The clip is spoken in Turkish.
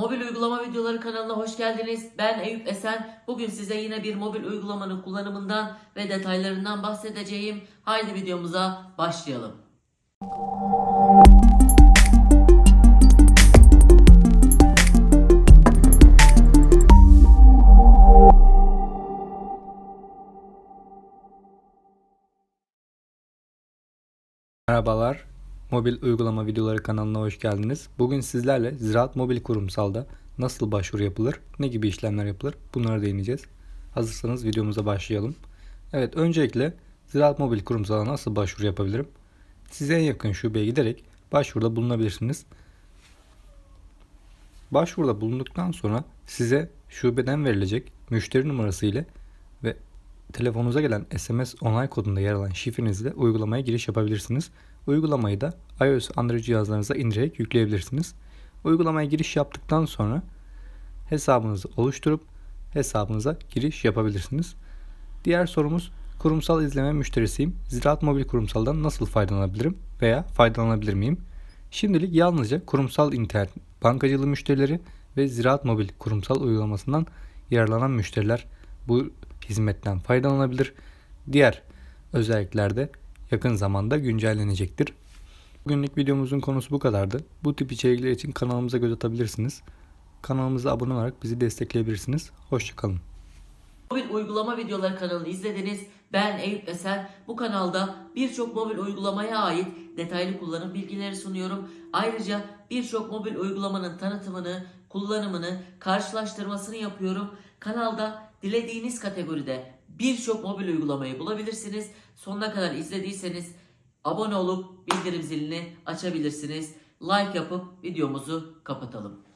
Mobil uygulama videoları kanalına hoş geldiniz. Ben Eyüp Esen. Bugün size yine bir mobil uygulamanın kullanımından ve detaylarından bahsedeceğim. Haydi videomuza başlayalım. Merhabalar, mobil uygulama videoları kanalına hoş geldiniz. Bugün sizlerle Ziraat Mobil Kurumsal'da nasıl başvuru yapılır, ne gibi işlemler yapılır bunlara değineceğiz. Hazırsanız videomuza başlayalım. Evet, öncelikle Ziraat Mobil Kurumsal'a nasıl başvuru yapabilirim? Size en yakın şubeye giderek başvuruda bulunabilirsiniz. Başvuruda bulunduktan sonra size şubeden verilecek müşteri numarası ile ve telefonunuza gelen SMS onay kodunda yer alan şifrenizle uygulamaya giriş yapabilirsiniz. Uygulamayı da iOS Android cihazlarınıza indirerek yükleyebilirsiniz. Uygulamaya giriş yaptıktan sonra hesabınızı oluşturup hesabınıza giriş yapabilirsiniz. Diğer sorumuz kurumsal izleme müşterisiyim. Ziraat Mobil Kurumsal'dan nasıl faydalanabilirim veya faydalanabilir miyim? Şimdilik yalnızca kurumsal internet bankacılığı müşterileri ve Ziraat Mobil kurumsal uygulamasından yararlanan müşteriler bu hizmetten faydalanabilir. Diğer özellikler de yakın zamanda güncellenecektir. Bugünlük videomuzun konusu bu kadardı. Bu tip içerikler için kanalımıza göz atabilirsiniz. Kanalımıza abone olarak bizi destekleyebilirsiniz. Hoşçakalın. Mobil uygulama videoları kanalını izlediniz. Ben Eyüp Esen. Bu kanalda birçok mobil uygulamaya ait detaylı kullanım bilgileri sunuyorum. Ayrıca birçok mobil uygulamanın tanıtımını, kullanımını, karşılaştırmasını yapıyorum. Kanalda dilediğiniz kategoride birçok mobil uygulamayı bulabilirsiniz. Sonuna kadar izlediyseniz abone olup bildirim zilini açabilirsiniz. Like yapıp videomuzu kapatalım.